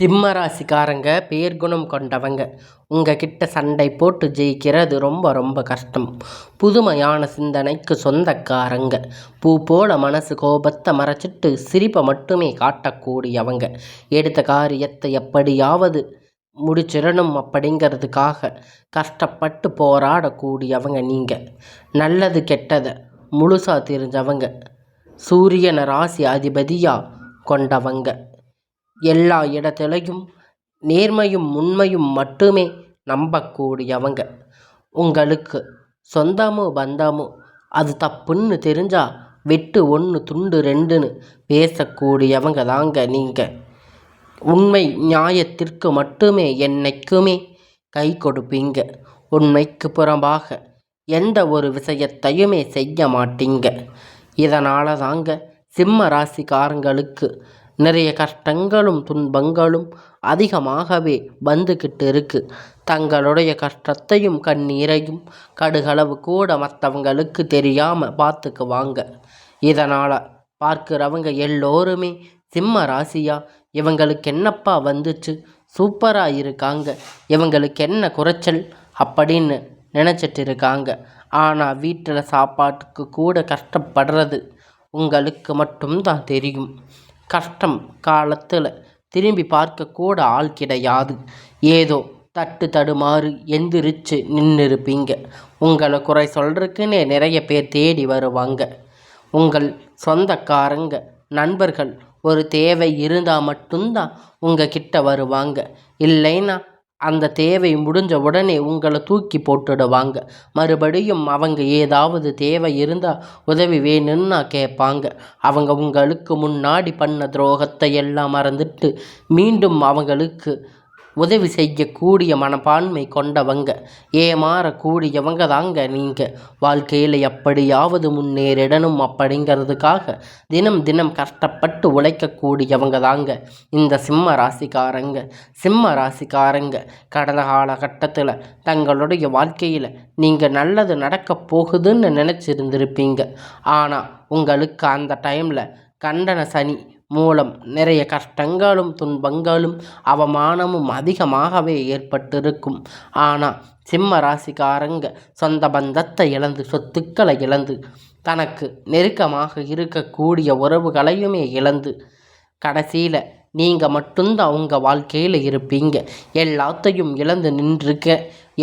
சிம்ம ராசிக்காரங்க பேர்குணம் கொண்டவங்க. உங்ககிட்ட சண்டை போட்டு ஜெயிக்கிறது ரொம்ப ரொம்ப கஷ்டம். புதுமையான சிந்தனைக்கு சொந்தக்காரங்க. பூ போல மனசு கோபத்தை மறைச்சிட்டு சிரிப்பை மட்டுமே காட்டக்கூடியவங்க. எடுத்த காரியத்தை எப்படியாவது முடிச்சிடணும் அப்படிங்கிறதுக்காக கஷ்டப்பட்டு போராடக்கூடியவங்க நீங்கள் நல்லது கெட்டதை முழுசாக தெரிஞ்சவங்க. சூரியனை ராசி அதிபதியாக கொண்டவங்க. எல்லா இடத்துலையும் நேர்மையும் உண்மையும் மட்டுமே நம்பக்கூடியவங்க. உங்களுக்கு சொந்தமோ பந்தமோ அது தப்புன்னு தெரிஞ்சா வெட்டு ஒன்று துண்டு ரெண்டுன்னு பேசக்கூடியவங்க தாங்க நீங்கள் உண்மை நியாயத்திற்கு மட்டுமே என்னைக்குமே கை கொடுப்பீங்க. உண்மைக்கு புறம்பாக எந்த ஒரு விஷயத்தையுமே செய்ய மாட்டீங்க. இதனால் தாங்க சிம்ம ராசிக்காரங்களுக்கு நிறைய கஷ்டங்களும் துன்பங்களும் அதிகமாகவே வந்துக்கிட்டு இருக்கு. தங்களுடைய கஷ்டத்தையும் கண்ணீரையும் கடுகளவு கூட மற்றவங்களுக்கு தெரியாமல் பார்த்துக்குவாங்க இதனால் பார்க்குறவங்க எல்லோருமே சிம்ம ராசியா? இவங்களுக்கு என்னப்பா வந்துச்சு? சூப்பராக இருக்காங்க. இவங்களுக்கு என்ன குறைச்சல்? அப்படின்னு நினச்சிட்டு இருக்காங்க. ஆனால் வீட்டில் சாப்பாட்டுக்கு கூட கஷ்டப்படுறது உங்களுக்கு மட்டும்தான் தெரியும். கஷ்டம் காலத்தில் திரும்பி பார்க்கக்கூட ஆள் கிடையாது. ஏதோ தட்டு தடுமாறு எந்திரிச்சு நின்றுருப்பீங்க உங்களை குறை சொல்கிறதுக்குன்னே நிறைய பேர் தேடி வருவாங்க. உங்கள் சொந்தக்காரங்க நண்பர்கள் ஒரு தேவை இருந்தால் மட்டும்தான் உங்கள் கிட்ட வருவாங்க. இல்லைன்னா அந்த தேவை முடிஞ்ச உடனே உங்களை தூக்கி போட்டுடுவாங்க. மறுபடியும் அவங்க ஏதாவது தேவை இருந்தால் உதவி வேணும்னா கேட்பாங்க. அவங்க உங்களுக்கு முன்னாடி பண்ண துரோகத்தை எல்லாம் மறந்துட்டு மீண்டும் அவங்களுக்கு உதவி செய்யக்கூடிய மனப்பான்மை கொண்டவங்க. ஏமாறக்கூடியவங்க தாங்க நீங்கள் வாழ்க்கையில் எப்படியாவது முன்னேறிடணும் அப்படிங்கிறதுக்காக தினம் தினம் கஷ்டப்பட்டு உழைக்கக்கூடியவங்க தாங்க. இந்த சிம்ம ராசிக்காரங்க சிம்ம ராசிக்காரங்க கடந்த காலகட்டத்தில் தங்களுடைய வாழ்க்கையில் நீங்கள் நல்லது நடக்கப் போகுதுன்னு நினச்சிருந்துருப்பீங்க. ஆனால் உங்களுக்கு அந்த டைமில் கண்டன சனி மூலம் நிறைய கஷ்டங்களும் துன்பங்களும் அவமானமும் அதிகமாகவே ஏற்பட்டிருக்கும். ஆனால் சிம்ம ராசிக்காரங்க சொந்த பந்தத்தை இழந்து சொத்துக்களை இழந்து தனக்கு நெருக்கமாக இருக்கக்கூடிய உறவுகளையுமே இழந்து கடைசியில் நீங்கள் மட்டும்தான் உங்கள் வாழ்க்கையில் இருப்பீங்க. எல்லாத்தையும் இழந்து நின்றுருக்க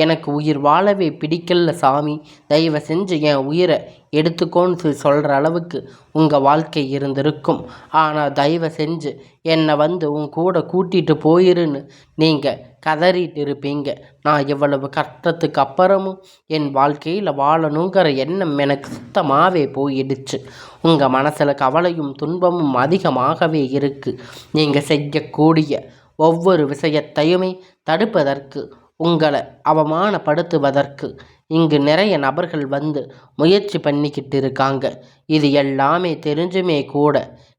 எனக்கு உயிர் வாழவே பிடிக்கல சாமி. தயவு செஞ்சு என் உயிரை எடுத்துக்கோன்னு சொல்கிற அளவுக்கு உங்கள் வாழ்க்கை இருந்திருக்கும். ஆனால் தயவு செஞ்சு என்னை வந்து உன் கூட கூட்டிகிட்டு போயிருன்னு நீங்கள் கதறிட்டு இருப்பீங்க. நான் இவ்வளவு கஷ்டத்துக்கு அப்புறமும் என் வாழ்க்கையில் வாழணுங்கிற எண்ணம் எனக்கு சுத்தமாகவே போயிடுச்சு. உங்கள் மனசில் கவலையும் துன்பமும் அதிகமாகவே இருக்குது நீங்கள் செய்யக்கூடிய ஒவ்வொரு விஷயத்தையுமே தடுப்பதற்கு உங்களை அவமானப்படுத்துவதற்கு இங்கு நிறைய நபர்கள் வந்து முயற்சி பண்ணிக்கிட்டு இருக்காங்க இது எல்லாமே தெரிஞ்சுமே கூட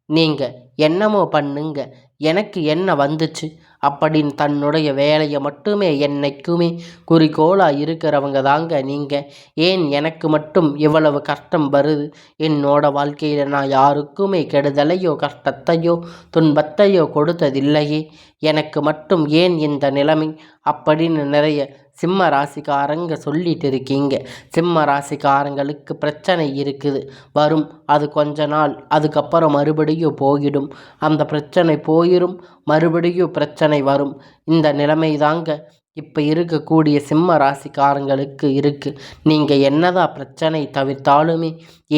நீங்கள் என்னமோ பண்ணுங்க. எனக்கு என்ன வந்துச்சு? அப்படின்னு தன்னுடைய வேலையை மட்டுமே என்னைக்குமே குறிக்கோளாக இருக்கிறவங்க தாங்க நீங்கள் ஏன் எனக்கு மட்டும் இவ்வளவு கஷ்டம் வருது? என்னோட வாழ்க்கையில் நான் யாருக்குமே கெடுதலையோ கஷ்டத்தையோ துன்பத்தையோ கொடுத்ததில்லையே. எனக்கு மட்டும் ஏன் இந்த நிலைமை? அப்படின்னு நிறைய சிம்ம ராசிக்காரங்க சொல்லிட்டு இருக்கீங்க. சிம்ம ராசிக்காரங்களுக்கு பிரச்சனை இருக்குது. வரும். அது கொஞ்ச நாள். அதுக்கப்புறம் மறுபடியும் போயிடும். அந்த பிரச்சனை போயிடும் மறுபடியும் பிரச்சனை வரும். இந்த நிலைமை தாங்க இப்போ இருக்கக்கூடிய சிம்ம ராசிக்காரங்களுக்கு இருக்குது நீங்கள் என்னதான் பிரச்சனை தவிர்த்தாலுமே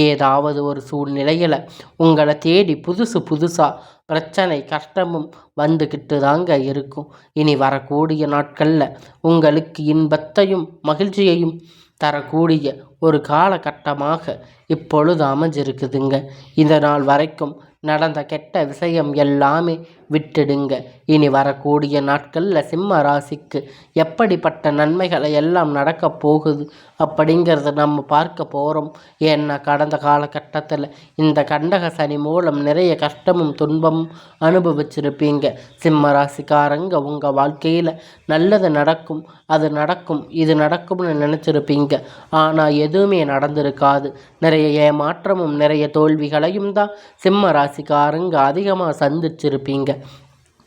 ஏதாவது ஒரு சூழ்நிலையில் உங்களை தேடி புதுசு புதுசாக பிரச்சனை கஷ்டமும் வந்துக்கிட்டு தாங்க இருக்கும். இனி வரக்கூடிய நாட்களில் உங்களுக்கு இன்பத்தையும் மகிழ்ச்சியையும் தரக்கூடிய ஒரு காலகட்டமாக இப்பொழுது அமைஞ்சிருக்குதுங்க. இந்த நாள் வரைக்கும் நடந்த கெட்ட விஷயம் எல்லாமே விட்டுடுங்க. இனி வரக்கூடிய நாட்களில் சிம்ம ராசிக்கு எப்படிப்பட்ட நன்மைகளை எல்லாம் நடக்க போகுது அப்படிங்கிறத நம்ம பார்க்க போகிறோம் ஏன்னா கடந்த காலகட்டத்தில் இந்த கண்டக சனி மூலம் நிறைய கஷ்டமும் துன்பமும் அனுபவிச்சிருப்பீங்க. சிம்ம ராசிக்காரங்க உங்கள் வாழ்க்கையில் நல்லது நடக்கும். அது நடக்கும் இது நடக்கும்னு நினச்சிருப்பீங்க. ஆனால் எதுவுமே நடந்திருக்காது. நிறைய ஏமாற்றமும் நிறைய தோல்விகளையும் தான் சிம்ம ராசிக்காரங்க அதிகமாக சந்திச்சிருப்பீங்க.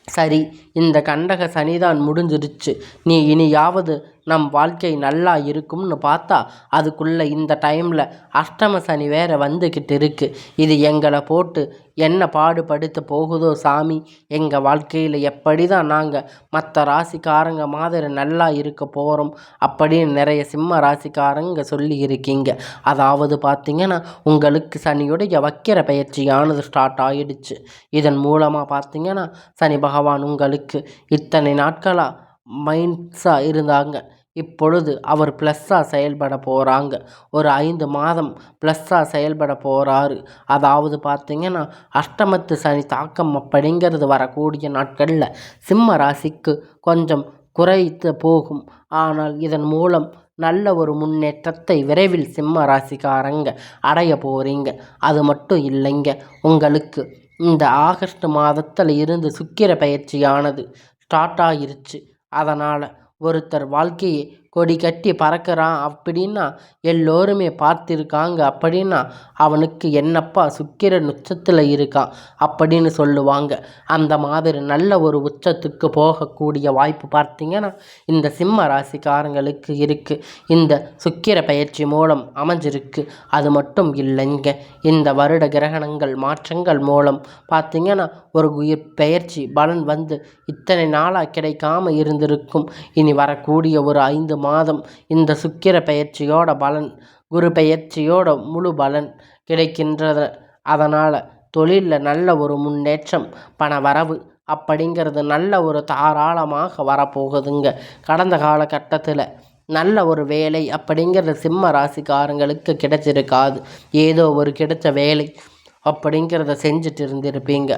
சரி இந்த கண்டக சனிதான் முடிஞ்சிருச்சு. நீ இனியாவது நம் வாழ்க்கை நல்லா இருக்கும்னு பார்த்தா அதுக்குள்ளே இந்த டைமில் அஷ்டம சனி வேற வந்துக்கிட்டு இருக்குது இது எங்களை போட்டு என்ன பாடுபடுத்த போகுதோ சாமி எங்கள் வாழ்க்கையில் எப்படி தான் நாங்கள் மற்ற ராசிக்காரங்க மாதிரி நல்லா இருக்க போகிறோம் அப்படின்னு நிறைய சிம்ம ராசிக்காரங்க சொல்லி இருக்கீங்க. அதாவது பார்த்திங்கன்னா உங்களுக்கு சனியுடைய வக்கிர பயிற்சியானது ஸ்டார்ட் ஆகிடுச்சு இதன் மூலமாக பார்த்திங்கன்னா சனி பகவான் உங்களுக்கு இத்தனை நாட்களாக மைண்ட்ஸாக இருந்தாங்க. இப்பொழுது அவர் ப்ளஸ்ஸாக செயல்பட போகிறாங்க ஒரு ஐந்து மாதம் ப்ளஸ்ஸாக செயல்பட போகிறாரு அதாவது பார்த்திங்கன்னா அஷ்டமத்து சனி தாக்கம் அப்படிங்கிறது வரக்கூடிய நாட்களில் சிம்ம ராசிக்கு கொஞ்சம் குறைத்து போகும். ஆனால் இதன் மூலம் நல்ல ஒரு முன்னேற்றத்தை விரைவில் சிம்ம ராசிக்காரங்க அடைய போகிறீங்க அது மட்டும் இல்லைங்க உங்களுக்கு இந்த ஆகஸ்ட் மாதத்தில் இருந்து சுக்கிர பயிற்சியானது ஸ்டார்ட் ஆகிருச்சு அதனால் ஒருத்தர் வாழ்க்கையை கொடி கட்டி பறக்கிறான் அப்படின்னா எல்லோருமே பார்த்திருக்காங்க. அப்படின்னா அவனுக்கு என்னப்பா சுக்கிரன் உச்சத்தில் இருக்கான் அப்படின்னு சொல்லுவாங்க. அந்த மாதிரி நல்ல ஒரு உச்சத்துக்கு போகக்கூடிய வாய்ப்பு பார்த்தீங்கன்னா இந்த சிம்ம ராசிக்காரங்களுக்கு இருக்குது இந்த சுக்கிர பயிற்சி மூலம் அமைஞ்சிருக்கு. அது மட்டும் இல்லைங்க. இந்த வருட கிரகணங்கள் மாற்றங்கள் மூலம் பார்த்திங்கன்னா ஒரு உயிர் பெயர்ச்சி பலன் வந்து இத்தனை நாளாக கிடைக்காம இருந்திருக்கும். இனி வரக்கூடிய ஒரு ஐந்து மாதம். இந்த சுக்கிர பயிற்சியோட பலன் குரு பயிற்சியோட முழு பலன் கிடைக்கின்றது. அதனால் தொழிலில் நல்ல ஒரு முன்னேற்றம் பண வரவு அப்படிங்கிறது நல்ல ஒரு தாராளமாக வரப்போகுதுங்க. கடந்த காலகட்டத்தில் நல்ல ஒரு வேலை அப்படிங்கிறது சிம்ம ராசிக்காரங்களுக்கு கிடைச்சிருக்காது. ஏதோ ஒரு கிடைச்ச வேலை அப்படிங்கிறத செஞ்சுட்டு இருந்திருப்பீங்க.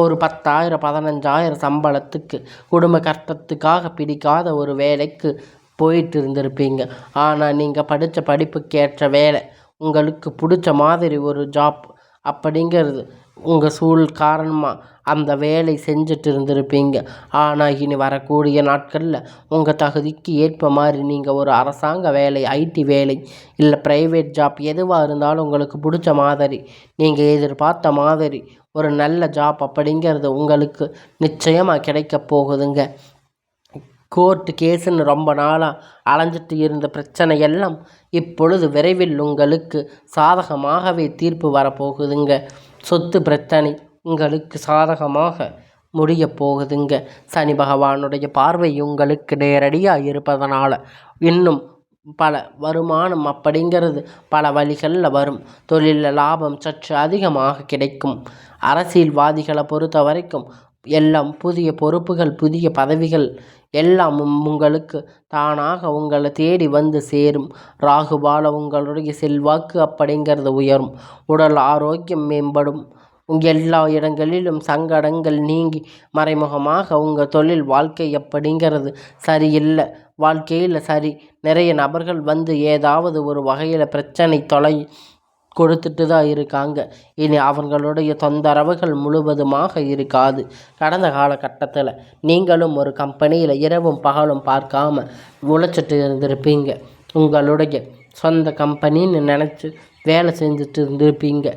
ஒரு பத்தாயிரம் பதினஞ்சாயிரம் சம்பளத்துக்கு குடும்ப கஷ்டத்துக்காக பிடிக்காத ஒரு வேலைக்கு போயிட்டு இருந்திருப்பீங்க ஆனால் நீங்கள் படித்த படிப்புக்கு ஏற்ற வேலை. உங்களுக்கு பிடிச்ச மாதிரி ஒரு ஜாப் அப்படிங்கிறது உங்கள் சூழ் காரணமாக அந்த வேலை செஞ்சுட்டு இருந்திருப்பீங்க ஆனால் இனி வரக்கூடிய நாட்களில் உங்கள் தகுதிக்கு ஏற்ப மாதிரி நீங்கள் ஒரு அரசாங்க வேலை ஐடி வேலை இல்லை ப்ரைவேட் ஜாப் எதுவாக இருந்தாலும் உங்களுக்கு பிடிச்ச மாதிரி நீங்கள் எதிர்பார்த்த மாதிரி ஒரு நல்ல ஜாப் அப்படிங்கிறது உங்களுக்கு நிச்சயமாக கிடைக்க போகுதுங்க. கோர்ட்டு கேஸுன்னு ரொம்ப நாளாக அலைஞ்சிட்டு இருந்த பிரச்சனை எல்லாம் இப்பொழுது விரைவில் உங்களுக்கு சாதகமாகவே தீர்ப்பு வரப்போகுதுங்க. சொத்து பிரச்சனை உங்களுக்கு சாதகமாக முடிய போகுதுங்க. சனி பகவானுடைய பார்வை உங்களுக்கு நேரடியாக இருப்பதனால் இன்னும் பல வருமானம் அப்படிங்கிறது பல வழிகளில் வரும். தொழிலில் லாபம் சற்று அதிகமாக கிடைக்கும். அரசியல்வாதிகளை பொறுத்த வரைக்கும் எல்லாம் புதிய பொறுப்புகள் புதிய பதவிகள் எல்லாம் உங்களுக்கு தானாக உங்களை தேடி வந்து சேரும். ராகுபால உங்களுடைய செல்வாக்கு அப்படிங்கிறது உயரும். உடல் ஆரோக்கியம் மேம்படும். எல்லா இடங்களிலும் சங்கடங்கள் நீங்கி மறைமுகமாக உங்கள் தொழில் வாழ்க்கை அப்படிங்கிறது சரியில்லை. வாழ்க்கையில் சரி நிறைய நபர்கள் வந்து ஏதாவது ஒரு வகையில் பிரச்சனை தொலை கொடுத்துட்டு தான் இருக்காங்க. இனி அவர்களுடைய தொந்தரவுகள் முழுவதுமாக இருக்காது. கடந்த காலகட்டத்தில் நீங்களும் ஒரு கம்பெனியில் இரவும் பகலும் பார்க்காம உழைச்சிட்டு இருந்திருப்பீங்க. உங்களுடைய சொந்த கம்பெனின்னு நினச்சி வேலை செஞ்சுட்டு இருந்திருப்பீங்க.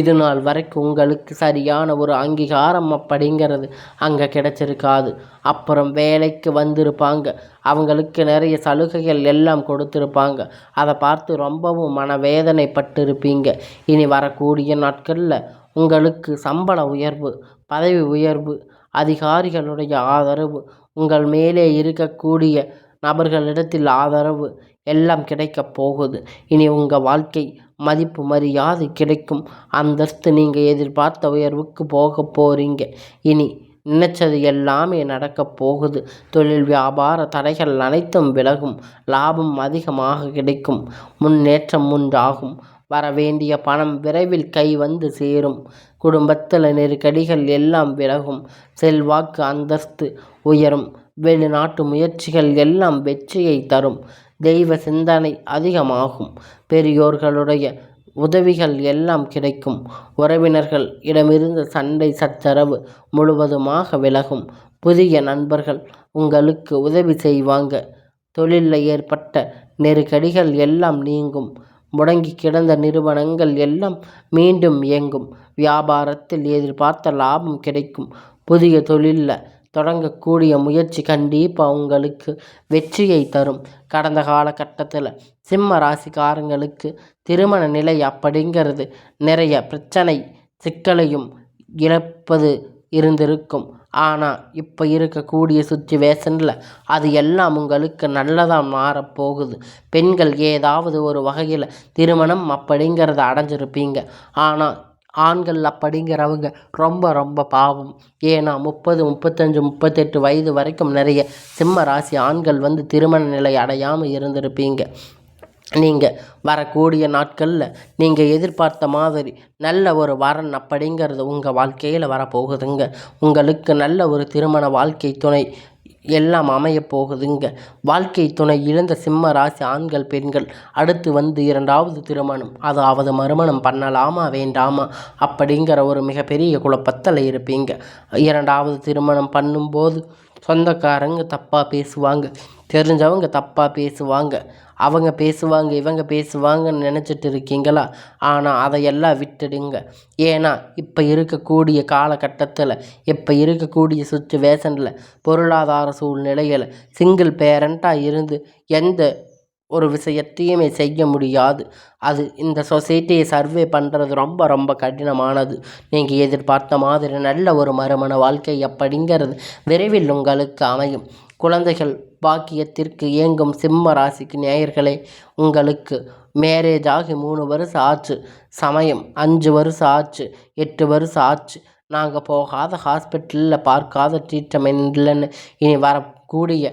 இது நாள் வரைக்கும் உங்களுக்கு சரியான ஒரு அங்கீகாரம் அப்படிங்கிறது அங்கே கிடச்சிருக்காது. அப்புறம் வேலைக்கு வந்திருப்பாங்க. அவங்களுக்கு நிறைய சலுகைகள் எல்லாம் கொடுத்துருப்பாங்க. அதை பார்த்து ரொம்பவும் மனவேதனைப்பட்டிருப்பீங்க. இனி வரக்கூடிய நாட்களில் உங்களுக்கு சம்பள உயர்வு பதவி உயர்வு அதிகாரிகளுடைய ஆதரவு உங்கள் மேலே இருக்கக்கூடிய நபர்களிடத்தில் ஆதரவு எல்லாம் கிடைக்கப் போகுது. இனி உங்கள் வாழ்க்கை மதிப்பு மரியாதை கிடைக்கும். அந்தஸ்து நீங்கள் எதிர்பார்த்த உயர்வுக்கு போக போகிறீங்க இனி நினச்சது எல்லாமே நடக்கப் போகுது. தொழில் வியாபார தடைகள் அனைத்தும் விலகும். லாபம் அதிகமாக கிடைக்கும். முன்னேற்றம் உண்டாகும். வர வேண்டிய பணம் விரைவில் கை வந்து சேரும். குடும்பத்தில் நெருக்கடிகள் எல்லாம் விலகும். செல்வாக்கு அந்தஸ்து உயரும். வெளிநாட்டு முயற்சிகள் எல்லாம் வெற்றியை தரும். தெய்வ சிந்தனை அதிகமாகும். பெரியோர்களுடைய உதவிகள் எல்லாம் கிடைக்கும். உறவினர்கள் இடமிருந்து சண்டை சச்சரவு முழுவதுமாக விலகும். புதிய நண்பர்கள் உங்களுக்கு உதவி செய்வாங்க. தொழிலில் ஏற்பட்ட நெருக்கடிகள் எல்லாம் நீங்கும். முடங்கி கிடந்த நிறுவனங்கள் எல்லாம் மீண்டும் இயங்கும். வியாபாரத்தில் எதிர்பார்த்த லாபம் கிடைக்கும். புதிய தொழிலில் தொடங்கக்கூடிய முயற்சி கண்டிப்பாக உங்களுக்கு வெற்றியை தரும். கடந்த காலகட்டத்தில் சிம்ம ராசிக்காரங்களுக்கு திருமண நிலை அப்படிங்கிறது நிறைய பிரச்சனை சிக்கலையும் இழப்பது இருந்திருக்கும். ஆனால் இப்போ இருக்கக்கூடிய சுச்சுவேஷனில் அது எல்லாம் உங்களுக்கு நல்லதாக மாறப்போகுது. பெண்கள் ஏதாவது ஒரு வகையில் திருமணம் அப்படிங்கிறத அடைஞ்சிருப்பீங்க. ஆனால் ஆண்கள் அப்படிங்கிறவங்க ரொம்ப ரொம்ப பாவம். ஏன்னா முப்பது முப்பத்தஞ்சு முப்பத்தெட்டு வயது வரைக்கும் நிறைய சிம்ம ராசி ஆண்கள் வந்து திருமண நிலை அடையாமல் இருந்திருப்பீங்க. நீங்கள் வரக்கூடிய நாட்களில் நீங்கள் எதிர்பார்த்த மாதிரி நல்ல ஒரு வரன் அப்படிங்கிறது உங்கள் வாழ்க்கையில் வரப்போகுதுங்க. உங்களுக்கு நல்ல ஒரு திருமண வாழ்க்கை துணை எல்லாம் அமைய போகுதுங்க. வாழ்க்கை துணை இழந்த சிம்ம ராசி ஆண்கள் பெண்கள் அடுத்து வந்து இரண்டாவது திருமணம். அதாவது மறுமணம் பண்ணலாமா வேண்டாமா? அப்படிங்கிற ஒரு மிகப்பெரிய குழப்பத்தில் இருப்பீங்க. இரண்டாவது திருமணம் பண்ணும்போது சொந்தக்காரங்க தப்பாக பேசுவாங்க. தெரிஞ்சவங்க தப்பாக பேசுவாங்க. அவங்க பேசுவாங்க இவங்க பேசுவாங்கன்னு நினச்சிட்டு இருக்கீங்களா? ஆனால் அதையெல்லாம் விட்டுடுங்க. ஏன்னா இப்போ இருக்கக்கூடிய காலகட்டத்தில் இப்போ இருக்கக்கூடிய சுச்சுவேஷனில் பொருளாதார சூழ்நிலையில் சிங்கிள் பேரண்ட்டாக இருந்து எந்த ஒரு விஷயத்தையுமே செய்ய முடியாது. அது இந்த சொசைட்டியை சர்வே பண்ணுறது ரொம்ப ரொம்ப கடினமானது. நீங்கள் எதிர்பார்த்த மாதிரி நல்ல ஒரு மறுமண வாழ்க்கை அப்படிங்கிறது விரைவில் உங்களுக்கு அமையும். குழந்தைகள் பாக்கியத்திற்கு ஏங்கும் சிம்ம ராசிக்கு நேயர்களே உங்களுக்கு மேரேஜ் ஆகி மூணு வருஷம் ஆச்சு சமயம் அஞ்சு வருஷம் ஆச்சு எட்டு வருஷம் ஆச்சு. நாங்கள் போகாத ஹாஸ்பிட்டலில் பார்க்காத ட்ரீட்மெண்ட் இல்லைன்னு இனி வரக்கூடிய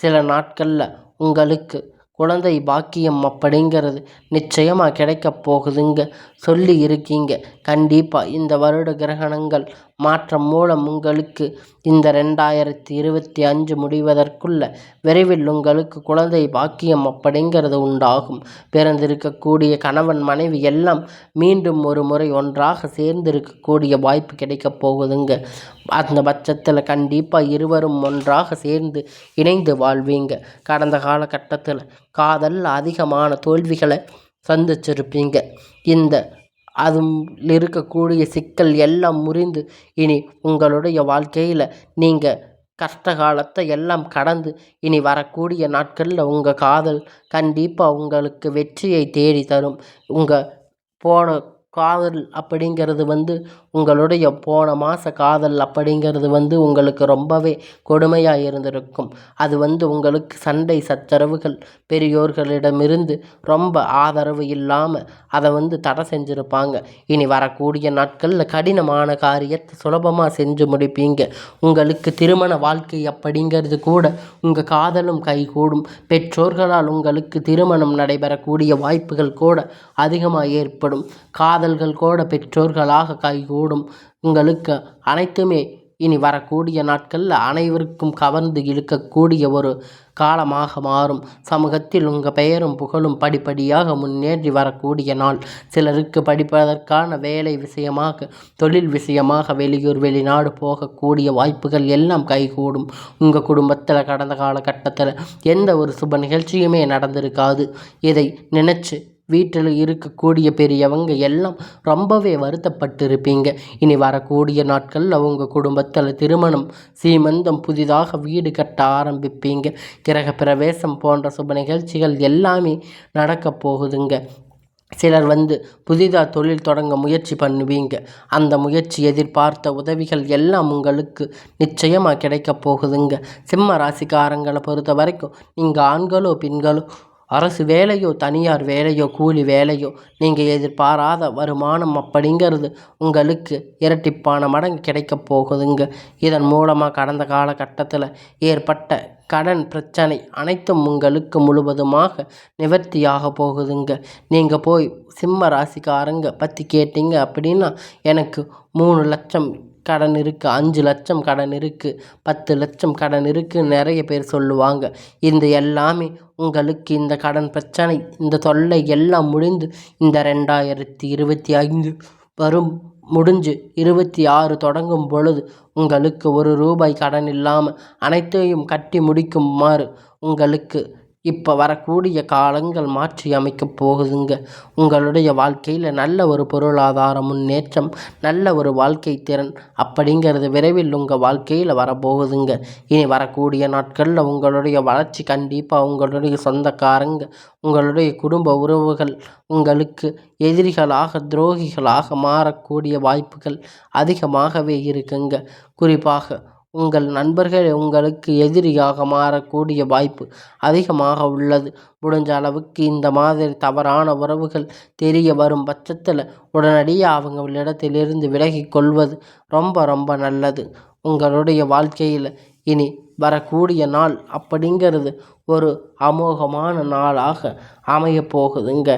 சில நாட்களில் உங்களுக்கு குழந்தை பாக்கியம் அப்படிங்கிறது நிச்சயமாக கிடைக்க போகுதுங்க. சொல்லி இருக்கீங்க. கண்டிப்பாக இந்த வருட கிரகணங்கள் மாற்றம் மூலம் உங்களுக்கு இந்த ரெண்டாயிரத்தி இருபத்தி அஞ்சு முடிவதற்குள்ள விரைவில் உங்களுக்கு குழந்தை பாக்கியம் அப்படிங்கிறது உண்டாகும். பிறந்திருக்கக்கூடிய கணவன் மனைவி எல்லாம் மீண்டும் ஒரு முறை ஒன்றாக சேர்ந்திருக்கக்கூடிய வாய்ப்பு கிடைக்கப் போகுதுங்க. அந்த பட்சத்தில் கண்டிப்பாக இருவரும் ஒன்றாக சேர்ந்து இணைந்து வாழ்வீங்க. கடந்த காலகட்டத்தில் காதல் அதிகமான தோல்விகளை சந்திச்சிருப்பீங்க. இந்த அதில் இருக்கக்கூடிய சிக்கல் எல்லாம் முறிந்து இனி உங்களுடைய வாழ்க்கையில் நீங்கள் கஷ்ட காலத்தை எல்லாம் கடந்து இனி வரக்கூடிய நாட்களில் உங்கள் காதல் கண்டிப்பாக உங்களுக்கு வெற்றியை தேடி தரும் உங்கள் போன காதல் அப்படிங்கிறது வந்து உங்களுடைய போன மாத காதல் அப்படிங்கிறது வந்து உங்களுக்கு ரொம்பவே கொடுமையாக இருந்திருக்கும். அது வந்து உங்களுக்கு சண்டை சச்சரவுகள் பெரியோர்களிடமிருந்து ரொம்ப ஆதரவு இல்லாமல் அதை வந்து தடை செஞ்சுருப்பாங்க. இனி வரக்கூடிய நாட்களில் கடினமான காரியத்தை சுலபமாக செஞ்சு முடிப்பீங்க. உங்களுக்கு திருமண வாழ்க்கை அப்படிங்கிறது கூட உங்கள் காதலும் கைகூடும். பெற்றோர்களால் உங்களுக்கு திருமணம் நடைபெறக்கூடிய வாய்ப்புகள் கூட அதிகமாக ஏற்படும். காதல்கள் கூட பெற்றோர்களாக கைகூடும். உங்களுக்கு அனைத்துமே இனி வரக்கூடிய நாட்களில் அனைவருக்கும் கவர்ந்து இழுக்கக்கூடிய ஒரு காலமாக மாறும். சமூகத்தில் உங்கள் பெயரும் புகழும் படிப்படியாக முன்னேறி வரக்கூடிய நாள். சிலருக்கு படிப்பதற்கான வேலை விஷயமாக தொழில் விஷயமாக வெளியூர் வெளிநாடு போகக்கூடிய வாய்ப்புகள் எல்லாம் கைகூடும். உங்கள் குடும்பத்தில் கடந்த காலகட்டத்தில் எந்த ஒரு சுப நிகழ்ச்சியுமே நடந்திருக்காது. இதை நினச்சி வீட்டில் இருக்கக்கூடிய பெரியவங்க எல்லாம் ரொம்பவே வருத்தப்பட்டிருப்பீங்க. இனி வரக்கூடிய நாட்களில் உங்கள் குடும்பத்தில் திருமணம் சீமந்தம் புதிதாக வீடு கட்ட ஆரம்பிப்பீங்க. கிரக பிரவேசம் போன்ற சுப நிகழ்ச்சிகள் எல்லாமே நடக்க போகுதுங்க. சிலர் வந்து புதிதாக தொழில் தொடங்க முயற்சி பண்ணுவீங்க. அந்த முயற்சி எதிர்பார்த்த உதவிகள் எல்லாம் உங்களுக்கு நிச்சயமாக கிடைக்க போகுதுங்க. சிம்ம ராசிக்காரங்களை பொறுத்த வரைக்கும் நீங்கள் ஆண்களோ பெண்களோ அரசு வேலையோ தனியார் வேலையோ கூலி வேலையோ நீங்கள் எதிர்பாராத வருமானம் அப்படிங்கிறது உங்களுக்கு இரட்டிப்பான மடங்கு கிடைக்கப் போகுதுங்க. இதன் மூலமாக கடந்த காலகட்டத்தில் ஏற்பட்ட கடன் பிரச்சனை அனைத்தும் உங்களுக்கு முழுவதுமாக நிவர்த்தியாக போகுதுங்க. நீங்கள் போய் சிம்ம ராசிக்காரங்க பற்றி கேட்டீங்க அப்படின்னா எனக்கு மூணு லட்சம் கடன் இருக்குது அஞ்சு லட்சம் கடன் இருக்குது பத்து லட்சம் கடன் இருக்குதுன்னு நிறைய பேர் சொல்லுவாங்க. இந்த எல்லாமே உங்களுக்கு இந்த கடன் பிரச்சனை இந்த தொல்லை எல்லாம் முடிந்து இந்த ரெண்டாயிரத்தி இருபத்தி ஐந்து வரும் முடிஞ்சு இருபத்தி ஆறு தொடங்கும் பொழுது உங்களுக்கு ஒரு ரூபாய் கடன் இல்லாமல் அனைத்தையும் கட்டி முடிக்குமாறு உங்களுக்கு இப்போ வரக்கூடிய காலங்கள் மாற்றி அமைக்கப் போகுதுங்க. உங்களுடைய வாழ்க்கையில் நல்ல ஒரு பொருளாதார முன்னேற்றம் நல்ல ஒரு வாழ்க்கை திறன் அப்படிங்கிறது விரைவில் உங்கள் வாழ்க்கையில் வரப்போகுதுங்க. இனி வரக்கூடிய நாட்களில் உங்களுடைய வளர்ச்சி கண்டிப்பாக உங்களுடைய சொந்தக்காரங்க உங்களுடைய குடும்ப உறவுகள் உங்களுக்கு எதிரிகளாக துரோகிகளாக மாறக்கூடிய வாய்ப்புகள் அதிகமாகவே இருக்குங்க. குறிப்பாக உங்கள் நண்பர்கள் உங்களுக்கு எதிரியாக மாறக்கூடிய வாய்ப்பு அதிகமாக உள்ளது. முடிஞ்ச அளவுக்கு இந்த மாதிரி தவறான உறவுகள் தெரிய வரும் பட்சத்தில் உடனடியாக அவங்களிடத்திலிருந்து விலகி கொள்வது ரொம்ப ரொம்ப நல்லது. உங்களுடைய வாழ்க்கையில் இனி வரக்கூடிய நாள் அப்படிங்கிறது ஒரு அமோகமான நாளாக அமையப் போகுதுங்க.